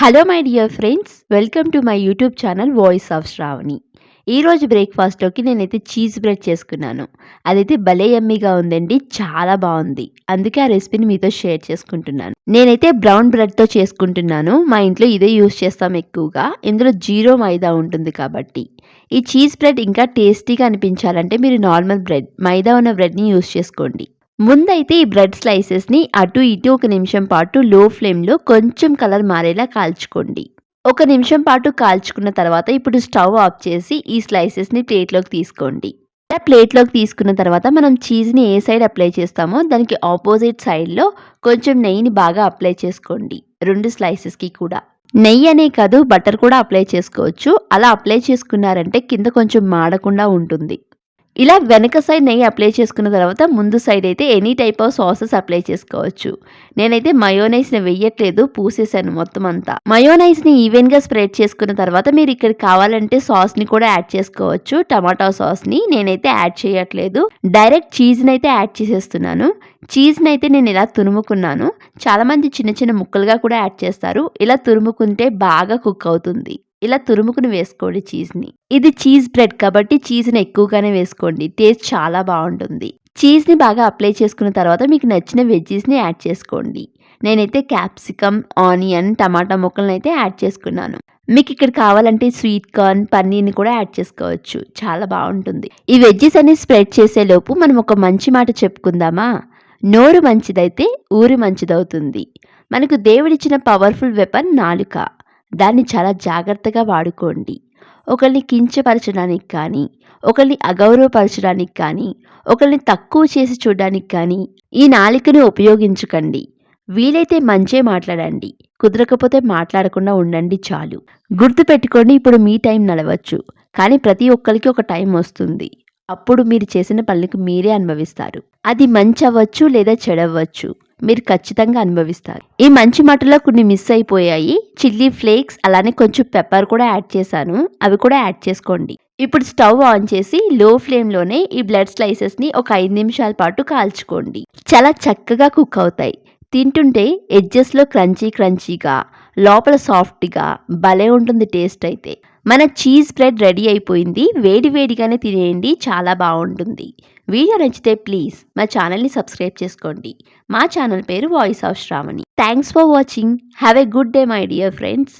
Hello my dear friends welcome to my YouTube channel voice of Sravani ఈరోజు బ్రేక్ఫాస్ట్లోకి నేనైతే cheese bread చేసుకున్నాను. అదైతే భలే ఎమ్మీగా ఉందండి. చాలా బాగుంది. అందుకే ఆ రెసిపీని మీతో షేర్ చేసుకుంటున్నాను. నేనైతే బ్రౌన్ బ్రెడ్తో చేసుకుంటున్నాను. మా ఇంట్లో ఇదే యూస్ చేస్తాం ఎక్కువగా. ఇందులో జీరో మైదా ఉంటుంది కాబట్టి. ఈ చీజ్ బ్రెడ్ ఇంకా టేస్టీగా అనిపించాలంటే మీరు నార్మల్ బ్రెడ్ మైదా ఉన్న బ్రెడ్ని యూస్ చేసుకోండి. ముందైతే ఈ బ్రెడ్ స్లైసెస్ని అటు ఇటు ఒక నిమిషం పాటు లో ఫ్లేమ్లో కొంచెం కలర్ మారేలా కాల్చుకోండి. ఒక నిమిషం పాటు కాల్చుకున్న తర్వాత ఇప్పుడు స్టవ్ ఆఫ్ చేసి ఈ స్లైసెస్ని ప్లేట్లోకి తీసుకోండి. ఇలా ప్లేట్లోకి తీసుకున్న తర్వాత మనం చీజ్ని ఏ సైడ్ అప్లై చేస్తామో దానికి ఆపోజిట్ సైడ్లో కొంచెం నెయ్యిని బాగా అప్లై చేసుకోండి. రెండు స్లైసెస్కి కూడా. నెయ్యి అనే కాదు బటర్ కూడా అప్లై చేసుకోవచ్చు. అలా అప్లై చేసుకున్నారంటే కింద కొంచెం మాడకుండా ఉంటుంది. ఇలా వెనక సైడ్ నెయ్యి అప్లై చేసుకున్న తర్వాత ముందు సైడ్ అయితే any type of sauces apply చేసుకోవచ్చు. నేనైతే మయోనైస్ని వెయ్యట్లేదు పూసేసాను మొత్తం అంతా. మయోనైస్ని ఈవెన్గా స్ప్రెడ్ చేసుకున్న తర్వాత మీరు ఇక్కడ కావాలంటే సాస్ని కూడా యాడ్ చేసుకోవచ్చు. టమాటా సాస్ని నేనైతే యాడ్ చేయట్లేదు. డైరెక్ట్ చీజ్ని అయితే యాడ్ చేసేస్తున్నాను. చీజ్ని అయితే నేను ఇలా తురుముకున్నాను. చాలామంది చిన్న చిన్న ముక్కలుగా కూడా యాడ్ చేస్తారు. ఇలా తురుముకుంటే బాగా కుక్ అవుతుంది. ఇలా తురుముకుని వేసుకోండి చీజ్ని. ఇది చీజ్ బ్రెడ్ కాబట్టి చీజ్ని ఎక్కువగానే వేసుకోండి. టేస్ట్ చాలా బాగుంటుంది. చీజ్ని బాగా అప్లై చేసుకున్న తర్వాత మీకు నచ్చిన వెజ్జీస్ని యాడ్ చేసుకోండి. నేనైతే క్యాప్సికమ్ ఆనియన్ టమాటా ముక్కలను అయితే యాడ్ చేసుకున్నాను. మీకు ఇక్కడ కావాలంటే స్వీట్ కార్న్ పన్నీర్ని కూడా యాడ్ చేసుకోవచ్చు. చాలా బాగుంటుంది. ఈ వెజ్జెస్ అన్ని స్ప్రెడ్ చేసేలోపు మనం ఒక మంచి మాట చెప్పుకుందామా? నోరు మంచిదైతే ఊరు మంచిదవుతుంది. మనకు దేవుడిచ్చిన పవర్ఫుల్ వెపన్ నాలుక. దాన్ని చాలా జాగ్రత్తగా వాడుకోండి. ఒకరిని కించపరచడానికి కానీ ఒకరిని అగౌరవపరచడానికి కానీ ఒకరిని తక్కువ చేసి చూడడానికి కానీ ఈ నాలికను ఉపయోగించకండి. వీలైతే మంచే మాట్లాడండి. కుదరకపోతే మాట్లాడకుండా ఉండండి చాలు. గుర్తుపెట్టుకోండి ఇప్పుడు మీ టైం నడవచ్చు. కానీ ప్రతి ఒక్కరికి ఒక టైం వస్తుంది. అప్పుడు మీరు చేసిన పనులకు మీరే అనుభవిస్తారు. అది మంచి అవ్వచ్చు లేదా చెడవచ్చు మీరు ఖచ్చితంగా అనుభవిస్తారు. ఈ మంచి మటలో కొన్ని మిస్ అయిపోయాయి. చిల్లీ ఫ్లేక్స్ అలానే కొంచెం పెప్పర్ కూడా యాడ్ చేశాను. అవి కూడా యాడ్ చేసుకోండి. ఇప్పుడు స్టవ్ ఆన్ చేసి లో ఫ్లేమ్లోనే ఈ బ్లడ్ స్లైసెస్ని ఒక ఐదు నిమిషాల పాటు కాల్చుకోండి. చాలా చక్కగా కుక్ అవుతాయి. తింటుంటే ఎడ్జెస్లో క్రంచీ క్రంచీగా లోపల సాఫ్ట్గా భలే ఉంటుంది టేస్ట్ అయితే. మన చీజ్ బ్రెడ్ రెడీ అయిపోయింది. వేడి వేడిగానే తినేయండి. చాలా బాగుంటుంది. వీడియో నచ్చితే ప్లీజ్ మా ఛానల్ని సబ్స్క్రైబ్ చేసుకోండి. మా ఛానల్ పేరు voice of Sravani thanks for watching have a good day my dear friends